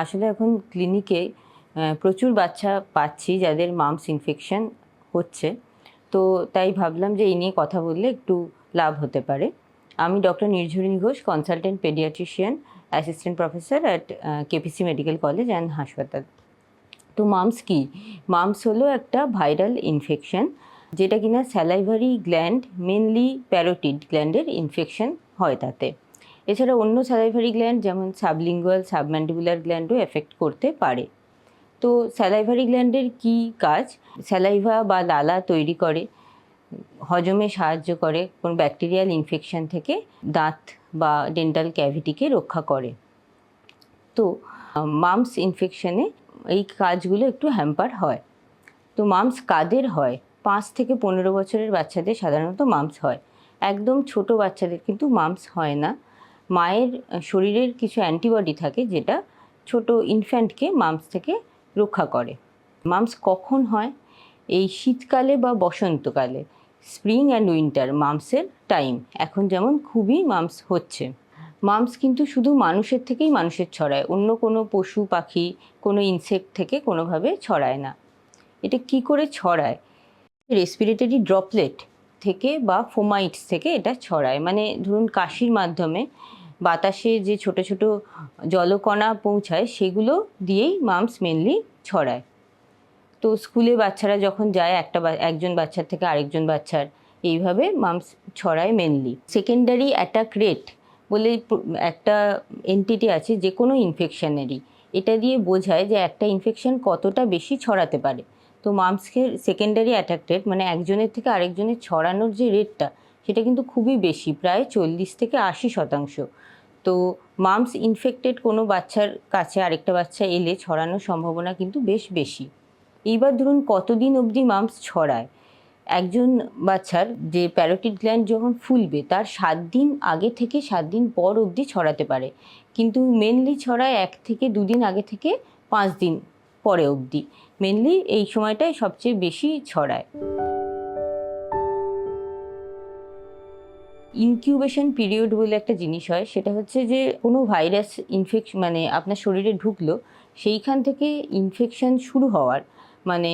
আসলে এখন ক্লিনিকে প্রচুর বাচ্চা পাচ্ছি যাদের মামস ইনফেকশন হচ্ছে। তো তাই ভাবলাম যে এই নিয়ে কথা বললে একটু লাভ হতে পারে। আমি doctor Nirjharini Ghosh consultant paediatrician assistant professor at KPC medical college and হাসপাতাল তো মামস কি? মামস হলো একটা ভাইরাল ইনফেকশন যেটা কিনা স্যালাইভারি গ্ল্যান্ড মেনলি প্যারোটিড গ্ল্যান্ডের ইনফেকশন হয় তাতে। এছাড়া অন্য স্যালাইভারি গ্ল্যান্ড যেমন সাবলিঙ্গুয়াল সাবম্যান্ডিবুলার গ্ল্যান্ডও এফেক্ট করতে পারে। তো স্যালাইভারি গ্ল্যান্ডের কি কাজ? স্যালাইভা বা লালা তৈরি করে, হজমে সাহায্য করে, কোন ব্যাকটেরিয়াল ইনফেকশন থেকে দাঁত বা ডেন্টাল ক্যাভিটিকে রক্ষা করে। তো মামস ইনফেকশনে এই কাজগুলো একটু হ্যাম্পার হয়। তো মামস কাদের হয়? পাঁচ থেকে পনেরো বছরের বাচ্চাদের সাধারণত মামস হয়। একদম ছোট বাচ্চাদের কিন্তু মামস হয় না। মায়ের শরীরের কিছু অ্যান্টিবডি থাকে যেটা ছোট ইনফ্যান্টকে মামস থেকে রক্ষা করে। মামস কখন হয়? এই শীতকালে বা বসন্তকালে স্প্রিং অ্যান্ড উইন্টার মামসের টাইম এখন যেমন খুবই মামস হচ্ছে। মামস কিন্তু শুধু মানুষের থেকেই মানুষের ছড়ায়। অন্য কোনো পশু, পাখি, কোনো ইনসেক্ট থেকে কোনোভাবে ছড়ায় না। এটা কি করে ছড়ায়? রেসপিরেটরি ড্রপলেট থেকে বা ফোমাইটস থেকে এটা ছড়ায়। মানে ধরুন কাশির মাধ্যমে বাতাসে যে ছোট ছোট জলকণা পৌঁছায়, সেগুলো দিয়েই মামস মেনলি ছড়ায়। তো স্কুলে বাচ্চারা যখন যায়, একটা একজন বাচ্চার থেকে আরেকজন বাচ্চার, এইভাবে মামস ছড়ায় মেনলি সেকেন্ডারি অ্যাটাক রেট বলে একটা এন্টিটি আছে যে কোনো ইনফেকশনেরই এটা দিয়ে বোঝায় যে একটা ইনফেকশন কতটা বেশি ছড়াতে পারে। তো মামসকে সেকেন্ডারি অ্যাটাক রেট মানে একজনের থেকে আরেকজনের ছড়ানোর যে রেটটা সেটা কিন্তু খুবই বেশি, প্রায় চল্লিশ থেকে আশি শতাংশ। তো মামস ইনফেক্টেড কোনো বাচ্চার কাছে আরেকটা বাচ্চা এলে ছড়ানোর সম্ভাবনা কিন্তু বেশ বেশি। এইবার ধরুন কতদিন অবধি মামস ছড়ায়? একজন বাচ্চার যে প্যারোটিড গ্ল্যান্ড যখন ফুলবে, তার সাত দিন আগে থেকে সাত দিন পর অবধি ছড়াতে পারে। কিন্তু মেনলি ছড়ায় এক থেকে দুদিন আগে থেকে পাঁচ দিন পরে অবধি। মেনলি এই সময়টায় সবচেয়ে বেশি ছড়ায়। ইনকিউবেশন পিরিয়ড বলে একটা জিনিস হয়, সেটা হচ্ছে যে কোনো ভাইরাস ইনফেকশন মানে আপনার শরীরে ঢুকলো, সেইখান থেকে ইনফেকশন শুরু হওয়ার মানে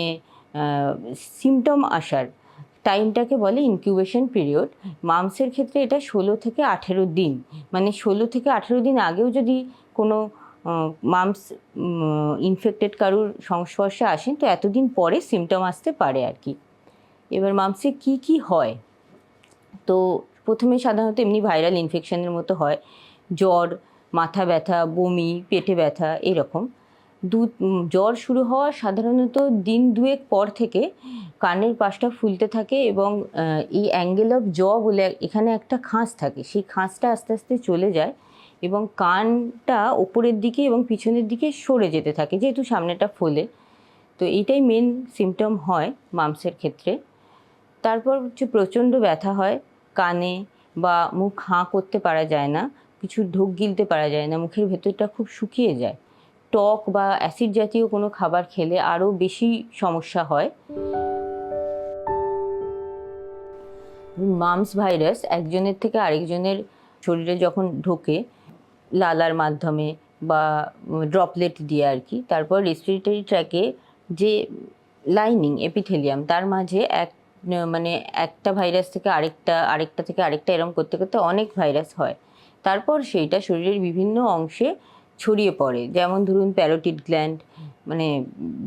সিমটম আসার টাইমটাকে বলে ইনকিউবেশন পিরিয়ড মামসের ক্ষেত্রে এটা ষোলো থেকে আঠেরো দিন মানে ষোলো থেকে আঠেরো দিন আগেও যদি কোনো মামস ইনফেক্টেড কারুর সংস্পর্শে আসেন, তো এতদিন পরে সিমটম আসতে পারে আর কি। এবার মামসে কি কি হয়? তো প্রথমে সাধারণত এমনি ভাইরাল ইনফেকশনের মতো হয়। জ্বর, মাথা ব্যথা, বমি, পেটে ব্যথা এরকম। দু জ্বর শুরু হওয়া সাধারণত দিন দুয়েক পর থেকে কানের পাশটা ফুলতে থাকে এবং এই অ্যাঙ্গেল অফ জ বলে এখানে একটা খাঁজ থাকে। সেই খাঁজটা আস্তে আস্তে চলে যায় এবং কানটা ওপরের দিকে এবং পিছনের দিকে সরে যেতে থাকে, যেহেতু সামনেটা ফোলে। তো এইটাই মেন সিমটম হয় মামসের ক্ষেত্রে। তারপর হচ্ছে প্রচণ্ড ব্যথা হয়। কানে বা মুখ হাঁ করতে পারা যায় না, কিছু ঢোক গিলতে পারা যায় না, মুখের ভেতরটা খুব শুকিয়ে যায়। টক বা অ্যাসিড জাতীয় কোনো খাবার খেলে আরও বেশি সমস্যা হয়। মামস ভাইরাস একজনের থেকে আরেকজনের শরীরে যখন ঢোকে, লালার মাধ্যমে বা ড্রপলেট দিয়ে আর কি, তারপর রেসপিরেটরি ট্র্যাকে যে লাইনিং এপিথেলিয়াম তার মাঝে এক মানে একটা ভাইরাস থেকে আরেকটা আরেকটা থেকে আরেকটা এরম করতে করতে অনেক ভাইরাস হয়। তারপর সেইটা শরীরের বিভিন্ন অংশে ছড়িয়ে পড়ে। যেমন ধরুন প্যারোটিড গ্ল্যান্ড মানে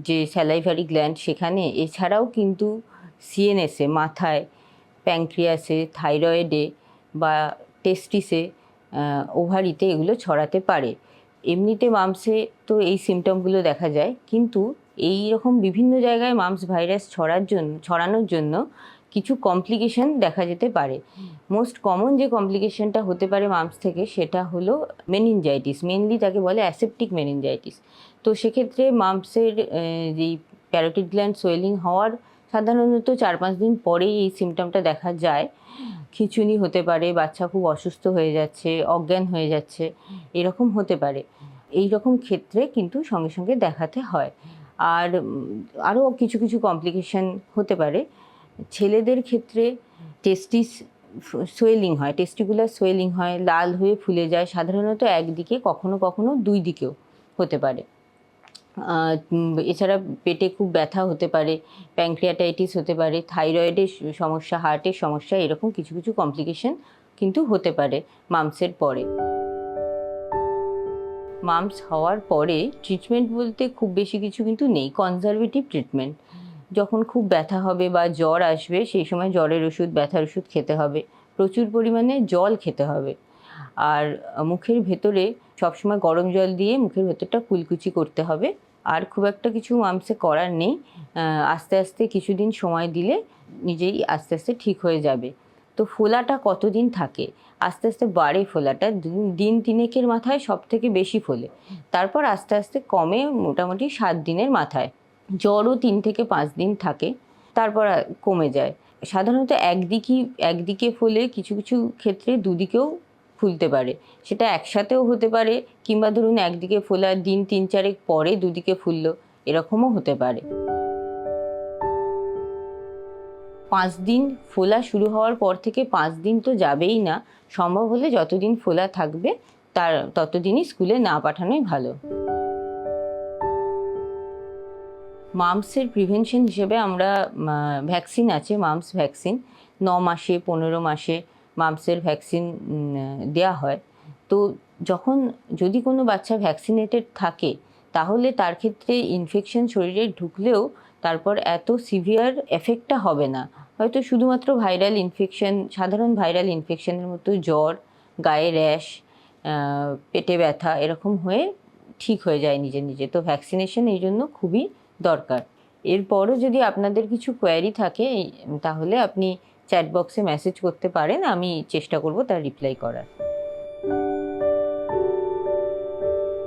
যে স্যালাইভারি গ্ল্যান্ড সেখানে। এছাড়াও কিন্তু সিএনএসে মাথায় প্যাংক্রিয়াসে থাইরয়েডে বা টেস্টিসে ওভারিতে এগুলো ছড়াতে পারে। এমনিতে মামসে তো এই সিমটমগুলো দেখা যায়। কিন্তু এই রকম বিভিন্ন জায়গায় মামস ভাইরাস ছড়ার জন্য, ছড়ানোর জন্য কিছু কমপ্লিকেশন দেখা যেতে পারে। মোস্ট কমন যে কমপ্লিকেশনটা হতে পারে মামস থেকে সেটা হলো মেনিনজাইটিস মেনলি তাকে বলে অ্যাসেপ্টিক মেনিনজাইটিস তো সেক্ষেত্রে মামসের যেই প্যারোটিড গ্ল্যান্ড সোয়েলিং হওয়ার সাধারণত চার পাঁচ দিন পরেই এই সিমটমটা দেখা যায়। খিঁচুনি হতে পারে, বাচ্চা খুব অসুস্থ হয়ে যাচ্ছে, অজ্ঞান হয়ে যাচ্ছে, এরকম হতে পারে। এই রকম ক্ষেত্রে কিন্তু সঙ্গে সঙ্গে দেখাতে হয়। আর আরও কিছু কিছু কমপ্লিকেশন হতে পারে। ছেলেদের ক্ষেত্রে টেস্টিস সোয়েলিং হয় টেস্টিকুলার সোয়েলিং হয়, লাল হয়ে ফুলে যায়, সাধারণত একদিকে, কখনো কখনো দুই দিকেও হতে পারে। এছাড়া পেটে খুব ব্যথা হতে পারে প্যাংক্রিয়াটাইটিস হতে পারে থাইরয়েডের সমস্যা হার্টের সমস্যা, এরকম কিছু কিছু কমপ্লিকেশন কিন্তু হতে পারে মামসের পরে। মামস হওয়ার পরে ট্রিটমেন্ট বলতে খুব বেশি কিছু কিন্তু নেই কনজারভেটিভ ট্রিটমেন্ট যখন খুব ব্যথা হবে বা জ্বর আসবে, সেই সময় জ্বরের ওষুধ, ব্যথার ওষুধ খেতে হবে। প্রচুর পরিমাণে জল খেতে হবে। আর মুখের ভেতরে সবসময় গরম জল দিয়ে মুখের ভেতরটা কুলকুচি করতে হবে। আর খুব একটা কিছু মামসে করার নেই। আস্তে আস্তে কিছুদিন সময় দিলে নিজেই আস্তে আস্তে ঠিক হয়ে যাবে। তো ফোলাটা কতদিন থাকে? আস্তে আস্তে বাড়ে ফোলাটা, দিন- তিনেকের মাথায় সব থেকে বেশি ফোলে। তারপর আস্তে আস্তে কমে মোটামুটি সাত দিনের মাথায়। জ্বরও তিন থেকে পাঁচ দিন থাকে, তারপর কমে যায়। সাধারণত একদিকই, একদিকে ফোলে কিছু কিছু ক্ষেত্রে দুদিকেও ফুলতে পারে। সেটা একসাথেও হতে পারে, কিংবা ধরুন একদিকে ফোলার দিন তিন চারেক পরে দুদিকে ফুললো, এরকমও হতে পারে। পাঁচ দিন ফোলা শুরু হওয়ার পর থেকে পাঁচ দিন তো যাবেই না। সম্ভব হলে যতদিন ফোলা থাকবে, তার ততদিনই স্কুলে না পাঠানোই ভালো। মামসের প্রিভেনশন হিসেবে আমরা ভ্যাকসিন আছে মামস ভ্যাকসিন। ন মাসে, পনেরো মাসে মামসের ভ্যাকসিন দেওয়া হয়। তো যখন যদি কোনো বাচ্চা ভ্যাকসিনেটেড থাকে, তাহলে তার ক্ষেত্রে ইনফেকশন শরীরে ঢুকলেও তারপর এত সিভিয়ার এফেক্টটা হবে না। হয়তো শুধুমাত্র ভাইরাল ইনফেকশন সাধারণ ভাইরাল ইনফেকশনের মতো জ্বর, গায়ে র্যাশ পেটে ব্যথা এরকম হয়ে ঠিক হয়ে যায় নিজে নিজে। তো ভ্যাকসিনেশন এই জন্য খুবই দরকার। এরপরও যদি আপনাদের কিছু কোয়ারি থাকে তাহলে আপনি চ্যাট বক্সে মেসেজ করতে পারেন, আমি চেষ্টা করব তার রিপ্লাই করার।